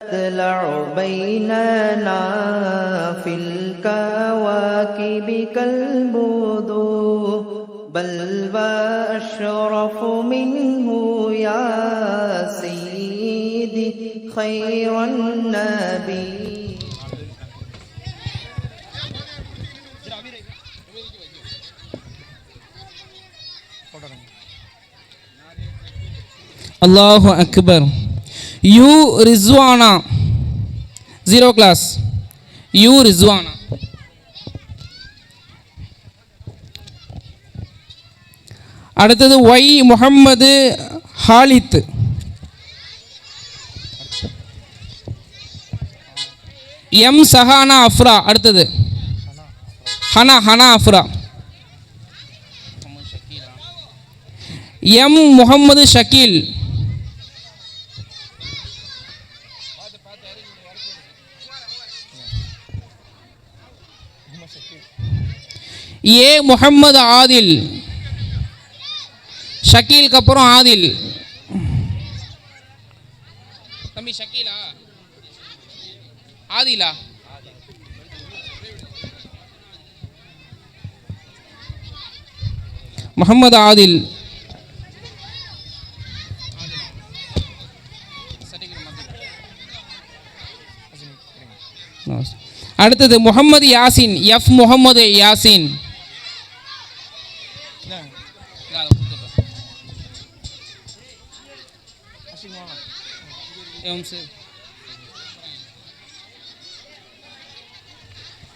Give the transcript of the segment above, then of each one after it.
تطلع بيننا في الكواكب كالبدو. بل وأشرف منه يا سيدي خير النبي. الله أكبر. U Rizwana. Zero class U Rizwana. அடுத்தது Y Muhammad Khalid. M Sahana Afra. அடுத்தது. Hana Hana Afra. M Muhammad Shakeel. A Muhammad Adil? ஷக்கீலுக்கு அப்புறம் ஆதில். தம்பி ஷக்கீலா? ஆதிலா? முகமது ஆதில். அடுத்தது முகமது யாசின் எஃப் முகமது யாசின்.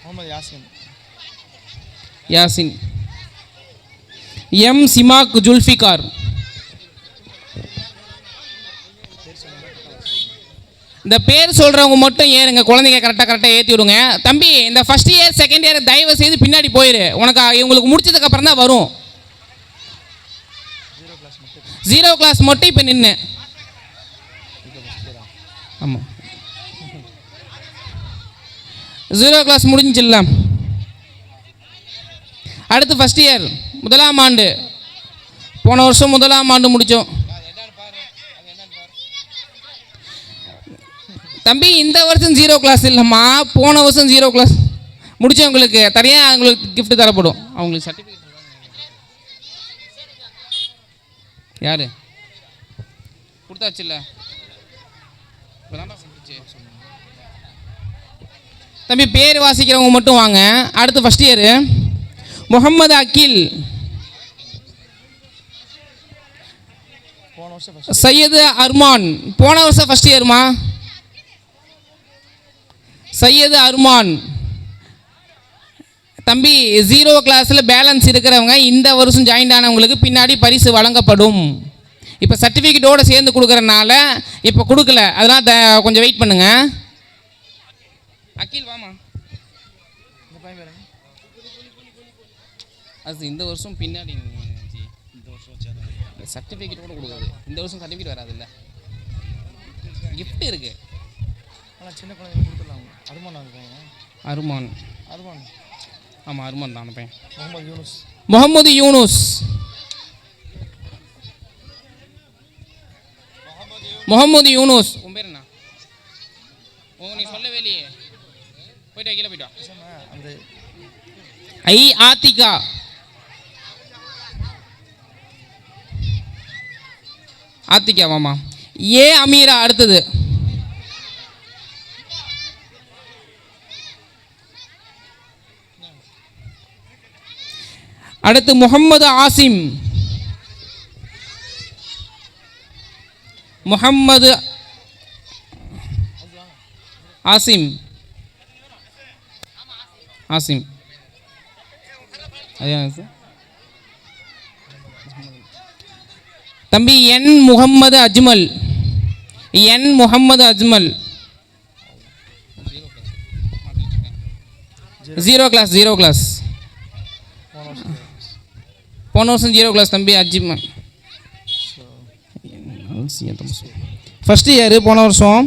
முகமது யாசின். யாசின். எம் சிமாக் ஜுல்ஃபிகார். இந்த பேர் சொல்கிறவங்க மட்டும் ஏறுங்க குழந்தைங்க கரெக்டாக கரெக்டாக ஏற்றி விடுங்க. தம்பி இந்த ஃபஸ்ட் இயர் செகண்ட் இயர் தயவு செய்து பின்னாடி போயிரு. உனக்கு இவங்களுக்கு முடிச்சதுக்கு அப்புறம் தான் வரும். ஜீரோ கிளாஸ் மட்டும். இப்போ நின்று ஆமாம் ஜீரோ கிளாஸ் முடிஞ்சிடலாம் அடுத்து ஃபஸ்ட் இயர் முதலாம் ஆண்டு. போன வருஷம் முதலாம் ஆண்டு முடித்தோம் தம்பி இந்த வருஷம் ஜீரோ கிளாஸ் இல்லைம்மா. போன வருஷம் ஜீரோ கிளாஸ் முடித்தவங்களுக்கு தனியாக அவங்களுக்கு கிஃப்ட் தரப்படும். அவங்களுக்கு சர்டிஃபிகேட் யார்? கொடுத்தாச்சு இல்லை தம்பி பேர் வாசிக்கிறவங்க மட்டும் வாங்க. அடுத்து ஃபஸ்ட் இயரு முகமது அகில். சையது அர்மான். போன வருஷம் ஃபஸ்ட் இயர்மா சையது அர்மான். தம்பி ஜீரோ கிளாஸில் பேலன்ஸ் இருக்கிறவங்க இந்த வருஷம் ஜாயின் ஆனவங்களுக்கு பின்னாடி பரிசு வழங்கப்படும். இப்போ சர்டிஃபிகேட்டோடு சேர்ந்து கொடுக்குறனால இப்போ கொடுக்கல. அதெல்லாம் த- கொஞ்சம் வெயிட் பண்ணுங்க. அகில் வாமா இந்த? அது இந்த வருஷம் பின்னாடி ஜி. சர்டிஃபிகேட்டோட கொடுக்குறது. இந்த வருஷம் சர்டிஃபிகேட் வராதுல்ல. கிஃப்ட் இருக்கு. ஆனால் சின்ன குழந்தைங்க கொடுத்துடலாம்? அருமான் அருமான். அருமான். ஆமாம் அருமான் தான் அந்த பையன். முகமது யூனுஸ். முகமது யூனுஸ். முகமது யூனூஸ். உன் பேர் என்ன? நீ சொல்லவே இல்லையே. போயிட்டா கீழே போயிட்டா ஐ ஆத்திகா ஆத்திகா மாமா ஏ அமீரா அடுத்தது. அடுத்து முகமது ஆசிம். முகம்மது ஆசிம். ஆசிம். தம்பி N Muhammad Ajmal. N Muhammad Ajmal. Zero class zero class. போன வருஷம் போன வருஷம் ஜீரோ கிளாஸ் தம்பி அஜ்மல். ஃபஸ்ட் இயர் போன வருஷம்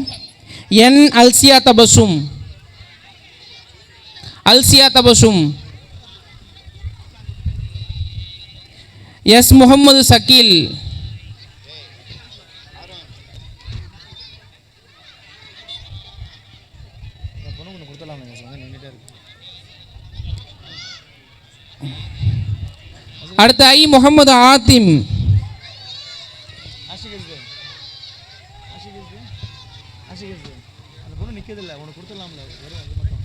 என் அல்சியா தபசும். அல்சியா தபசும். எஸ் முகமது சக்கீல். அடுத்த ஐ முகமது ஆத்திம் ஆஷிக் இருக்கு ஆஷிக் இருக்கு ஆஷிக் இருக்கு அந்த பொண்ணு நிற்கிறது இல்லை உனக்கு கொடுத்துடலாம்ல வெறும் அது மட்டும்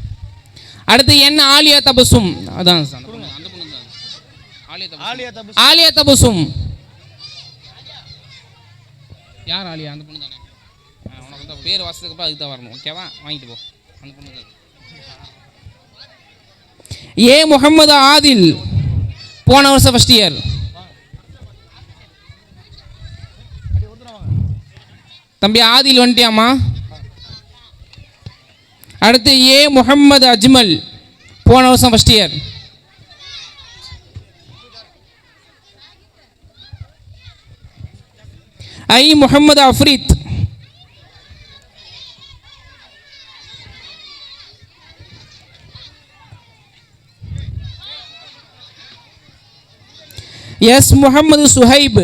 அடுத்து என் ஆலியா தபசும். அதான். ஆலியா தபசும். யார் ஆலியா? அந்த பொண்ணு தானே. உனக்கு வந்து பேர் வாசத்துக்கு அதுக்கு தான் வரணும். ஓகேவா வாங்கிட்டு போ. அந்த பொண்ணு ஏ முகமது ஆதில். போன வருஷம் ஃபஸ்ட் இயர் தம்பி ஆதில் வந்துட்டியாம்மா? அடுத்து ஏ முகம்மது அஜ்மல் போன வருஷம் first year I Muhammad Afreed S Muhammad Suhaib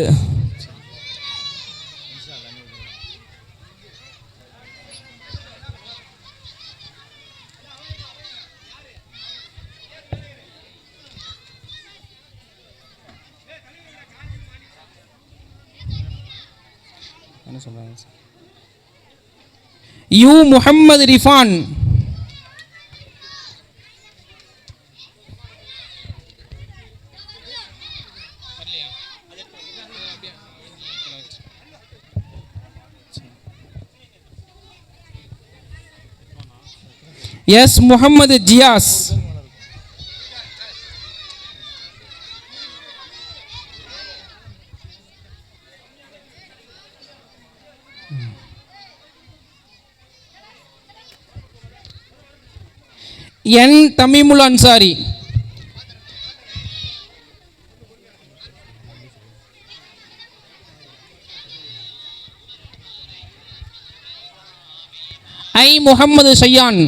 என்ன சொல்றாங்க U Muhammad Rifan S Muhammad Jiyas N Tamimul Ansari I Muhammad Sayyan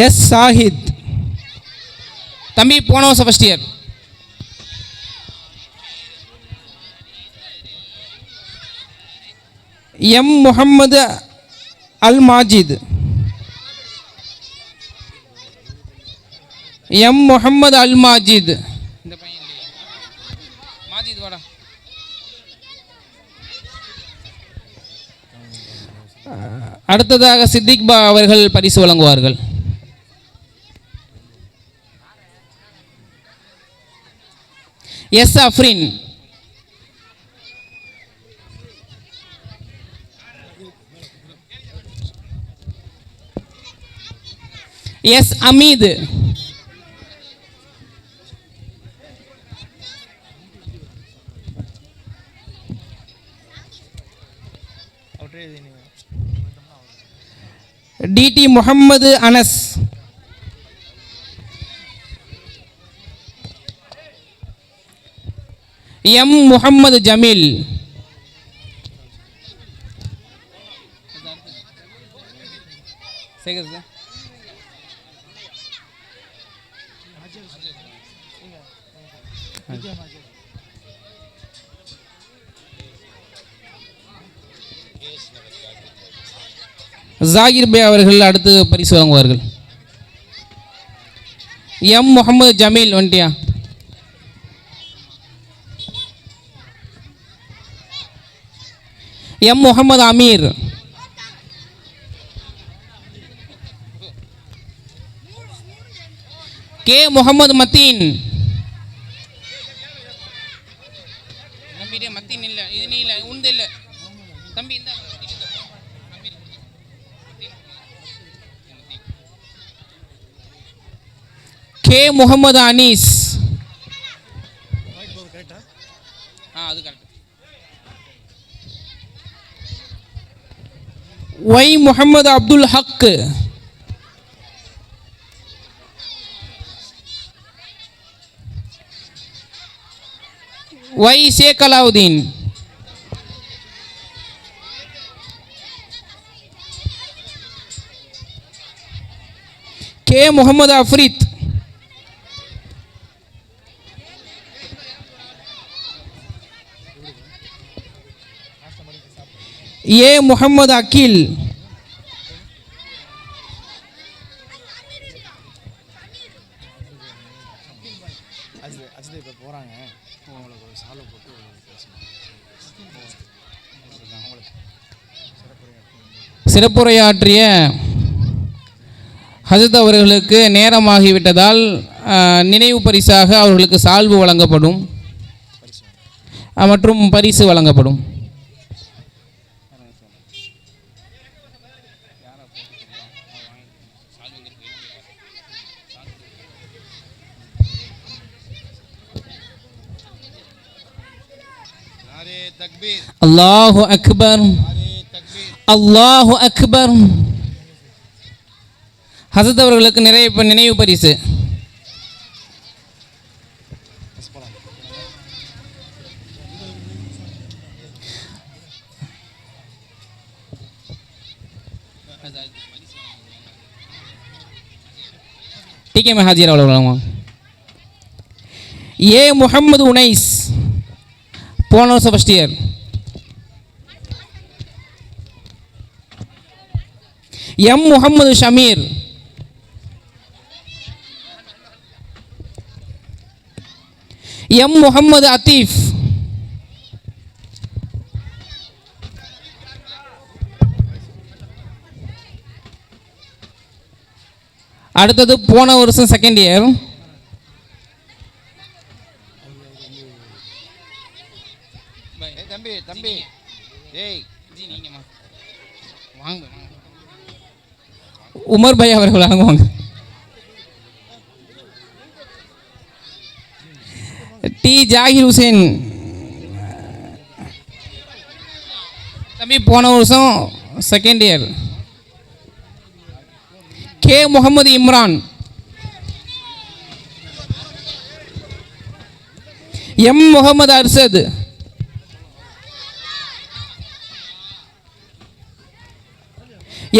S Sahid தம்பி போன வருஷம் first year M Muhammad Al Majid M Muhammad Al Majid இந்த பையன் மாஜித் வாடா. அடுத்ததாக சித்திக் பா அவர்கள் பரிசு வழங்குவார்கள். S Afrin. S Hameed TD Muhammad Anas M Muhammad Jameel Sekar sir Zakir பே அவர்கள் அடுத்து பரிசு வழங்குவார்கள் எம் முகமது ஜமீல் வண்டியா? எம் முகமது அமீர். கே முகமது மத்தீன். பெரிய மத்தி நில்ல இது நீ இல்லை உண்டு இல்லை தம்பி இந்த. கே முகமது அனீஸ். ஆ அது கரெக்ட் ஒய் முகமது அப்துல் ஹக்கு. वही शेख अलाउद्दीन। के मोहम्मद अफरीत ये मोहम्मद अकील சிறப்புரையாற்றிய ஹஜரத் அவர்களுக்கு நேரமாகிவிட்டதால் நினைவு பரிசாக அவர்களுக்கு சால்வு வழங்கப்படும். மற்றும் பரிசு வழங்கப்படும். அல்லாஹு அக்பர். அல்லாஹு அக்பர். ஹசத் அவர்களுக்கு நிறைய நினைவு பரிசு. டிகே மெஹாஜிர் அவ்வளோ ஏ முகமது உனைஸ் போன வருஷம் first year M Muhammad Shameer M Muhammad Athif அடுத்தது போன வருஷம் செகண்ட் இயர் ஏய் தம்பி தம்பி ஏய் வாங்க உமர் பை அவர்கள் வழங்குவாங்க டி ஜாகிர் ஹுசேன். தம்பி போன வருஷம் second year K Muhammad Imran. M Muhammad Arshad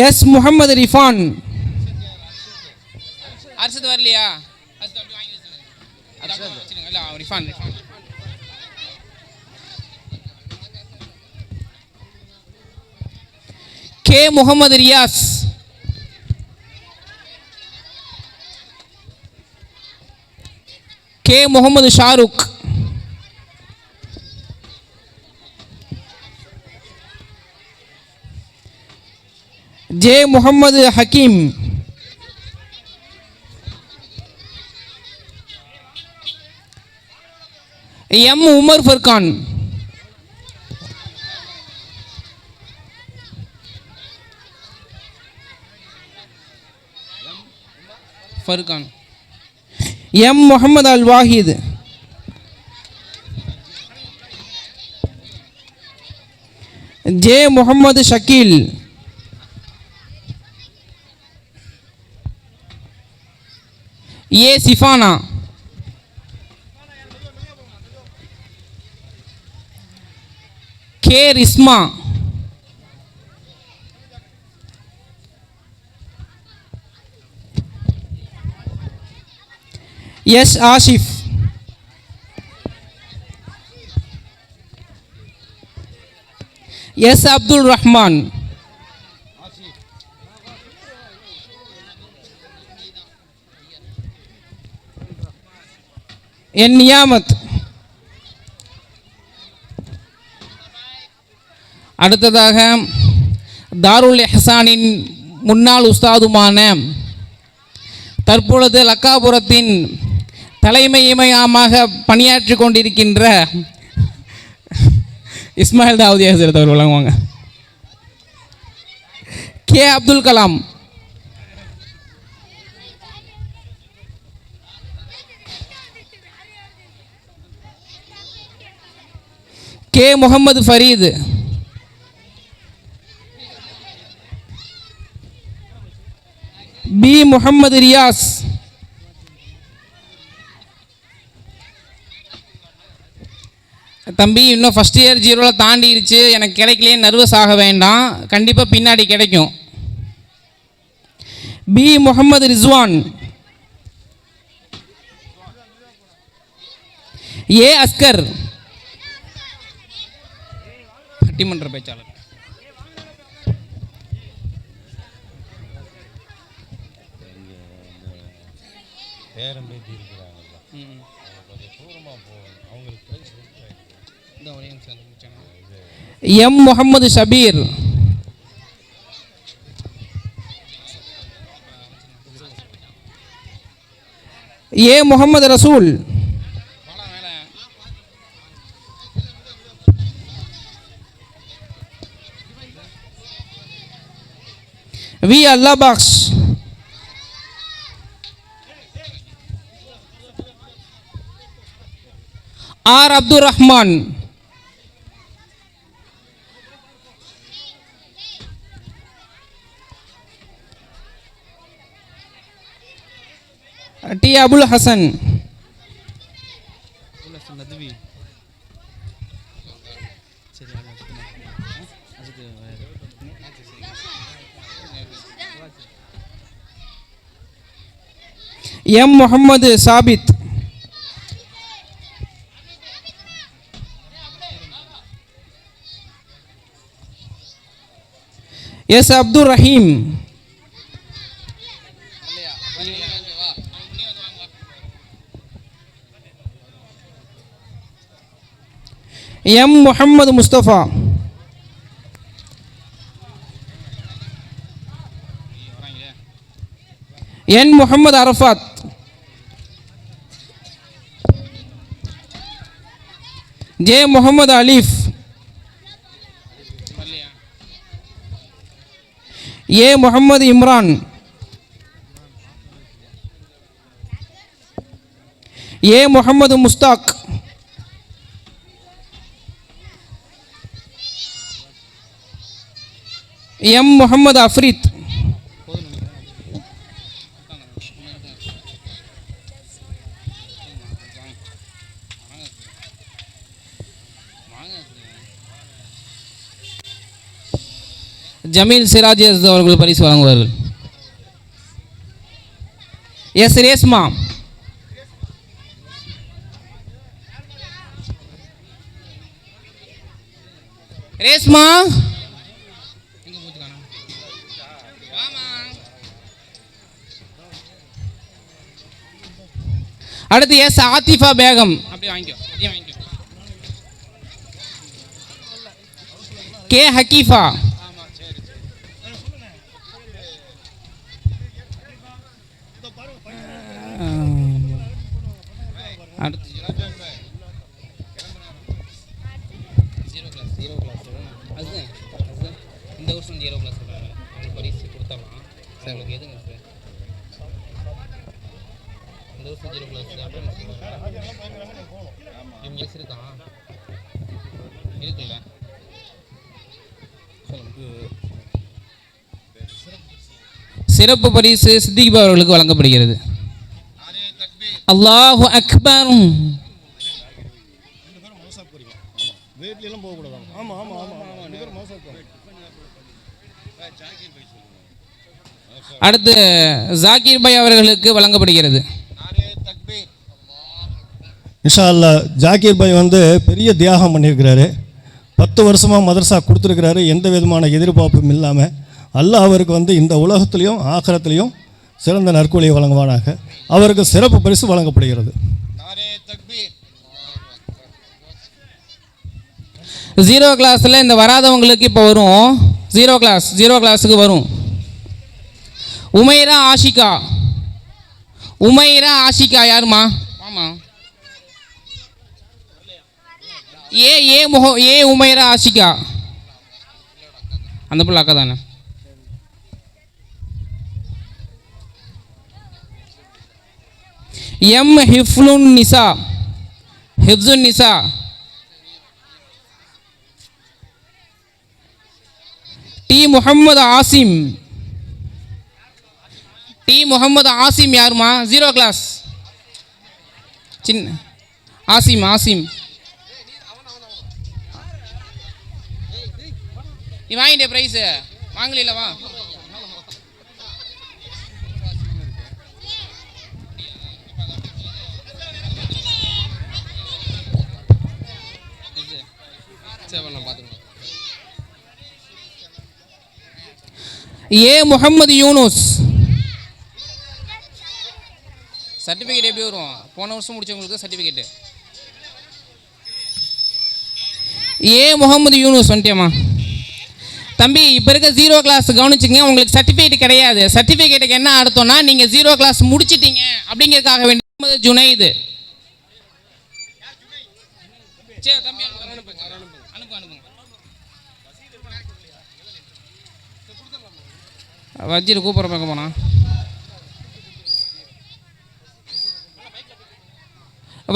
S Muhammad Rifan Arshad வரலையா Rifan Rifan K Muhammad Riyas K Muhammad Shahrukh J Muhammad Hakeem. M Umar Farhan. Farhan. M Muhammad Al Wahid. J Muhammad Shakeel. A Sifana K Rizma S Asif S Abdul Rahman N Niyamath. அடுத்ததாக தாருல் எஹசானின் முன்னாள் உஸ்தாதுமான தற்பொழுது லக்காபுரத்தின் தலைமை இமயமாக பணியாற்றி கொண்டிருக்கின்ற இஸ்மாயில் தாவூதி ஹசரத் அவர் வழங்குவாங்க. K Abdul Kalam. K Muhammad Fareed. P Muhammad Riyas. தம்பி இன்னும் first year ஜீரோவில் தாண்டிடுச்சு எனக்கு கிடைக்கலையே நர்வஸ் ஆக வேண்டாம். கண்டிப்பாக பின்னாடி கிடைக்கும். பி முகமது ரிஸ்வான். ஏ அஸ்கர். சட்டிமன்ற பேச்சாளர். M Muhammad Sabeer. A Muhammad Rasool. V Allah Baksh R Abdul Rahman T Abul Hasan Nadvi சரி அதுக்கு M Muhammad Sabith S Abdul Raheem M Muhammad Mustafa N Muhammad Arafat J Muhammad Alif A Muhammad Imran A Muhammad Mushtaq M Muhammad Afreed Jameel Siraj அவர்கள் பரிசு வழங்குவார்கள். S Reshma Reshma அடுத்து S ஆத்திஃபா Begum. அப்படியே வாங்கிக்கோ. அப்படியே வாங்கிக்கோ. கே ஹக்கீஃபா. அடுத்து. ஜீரோ கிளாஸ் ஜீரோ கிளாஸ் அதுதான் அதுதான் இந்த வருஷம் ஜீரோ கிளாஸ் அவங்களுக்கு பரிசு கொடுத்தலாம் சார் உங்களுக்கு எதுங்க சார் இந்த வருஷம் ஜீரோ கிளாஸ் இவங்க கிளாஸ் இருக்கான் இருக்குல்ல சிறப்பு பரிசு சித்திக் அவர்களுக்கு வழங்கப்படுகிறது அல்லாஹு அக்பர் வேட்லாம் போகக்கூடாது ஆமாம் ஆமாம் ஆமாம் ஆமாம் ரெண்டு அல்லாஹு மோசம் அடுத்து ஜாகிர் பாய் அவர்களுக்கு வழங்கப்படுகிறது. நாரே அல்லா ஜாக்கீர் பாய் வந்து பெரிய தியாகம் பண்ணியிருக்கிறாரு. பத்து வருஷமாக மதரசா கொடுத்துருக்கிறாரு. எந்த விதமான எதிர்பார்ப்பும் இல்லாமல் அல்லாஹ் அவருக்கு வந்து இந்த உலகத்துலேயும் ஆக்கிரத்துலேயும் சிறந்த நற்கூலியை வழங்குவானாக. அவருக்கு சிறப்பு பரிசு வழங்கப்படுகிறது. ஜீரோ கிளாஸில் இந்த வராதவங்களுக்கு இப்போ வரும். ஜீரோ கிளாஸ் ஜீரோ கிளாஸுக்கு வரும். உமைரா ஆஷிகா. உமைரா ஆஷிகா யாருமா ஆமாம் ஏ ஏ முக ஏ உமைரா ஆஷிகா. அந்த பிள்ளை அக்கா தானே? M Hifzun Nisa Hifzun Nisa T Muhammad Asim T Muhammad Asim யாருமா? ஜீரோ கிளாஸ் சின்ன ஆசிம் ஆசிம் நீ வாங்கிட்டே ப்ரைஸு வாங்கல ஏ முகமது யூனுஸ். சர்டிஃபிகேட் எப்படி வரும்? போன வருஷம் முடிச்சவங்களுக்கு சர்டிஃபிகேட்டு ஏ முகமது யூனுஸ் வந்துட்டியம்மா. தம்பி இப்போ இருக்க ஜீரோ கிளாஸ் கவனிச்சுங்க உங்களுக்கு சர்டிஃபிகேட் கிடையாது. சர்டிஃபிகேட்டுக்கு என்ன அர்த்தம்னா நீங்கள் ஜீரோ கிளாஸ் முடிச்சிட்டீங்க அப்படிங்கிறதுக்காக வேண்டிய முகமது ஜுனைது. சரி தம்பி வஜ்ஜியில் கூப்பிட்ற பக்கம் போனா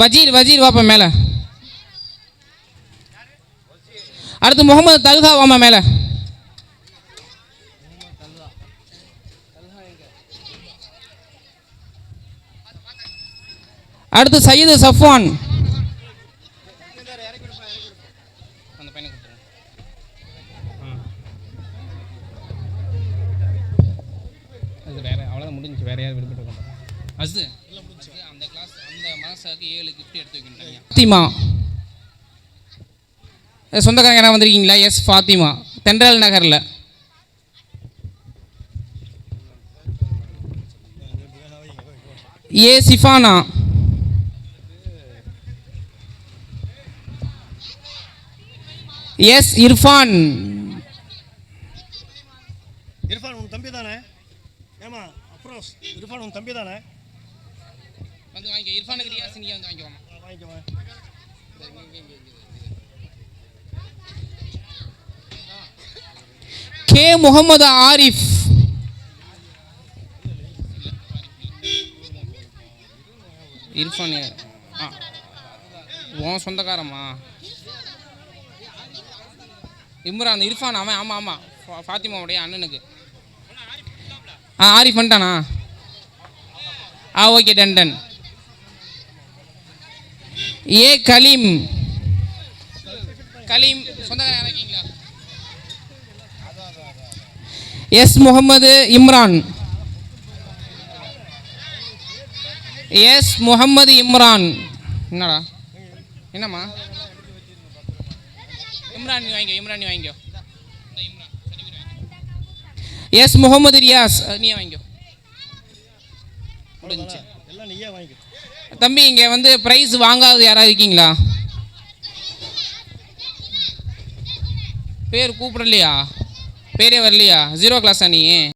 வஜீர் வஜீர் வாப்பா மேலே. அடுத்து முகமது தல்ஹா வாமா மேலே. அடுத்து சையது சஃப்வான். அது? அந்த கிளாஸ் அந்த மாசாக்கு ஏழு கிஃப்ட் எடுத்து வைக்கணும் ஃபாத்திமா சொந்தக்காரங்க என்ன வந்திருக்கீங்களா? எஸ் ஃபாத்திமா. தென்றல் நகரில். ஏ சிஃபானா. எஸ் இர்ஃபான். இர்ஃபான் உன் தம்பி தானே ஏமா அப்ரோஸ் இர்ஃபான் உன் தம்பி தானே வந்து வாங்கிக்க. இர்ஃபானுக்கு ரியாஸ் நீங்கள் வந்து வாங்கிக்கோமா வாங்கிக்குவேன் கே முகமது ஆரிஃப். இர்ஃபான் ஆ. உன் சொந்தக்காரம்மா. இம்ரான் இர்ஃபான் அவன் ஆமாம் ஆமாம் ஃபா- ஃபாத்திமாவுடைய அண்ணனுக்கு. ஆ ஆரிஃப் வந்துட்டானா? ஆ okay done done. A Kaleem. Kaleem சொந்தக்காரன் எஸ் முகமது இம்ரான். எஸ் முகமது இம்ரான். என்னடா? என்னம்மா? இம்ரான் நீ வாங்கிக்கோ இம்ரான் நீ வாங்கிக்கோ. எஸ் முகமது ரியாஸ் நீ வாங்கிக்கோ. முடிஞ்சு. எல்லாம் நீயே வாங்கிக்க. தம்பி இங்கே வந்து ப்ரைஸ் வாங்காது யாராவது இருக்கீங்களா? பேர் கூப்பிடலையா? பேரே வரலையா? ஜீரோ கிளாஸா நீ?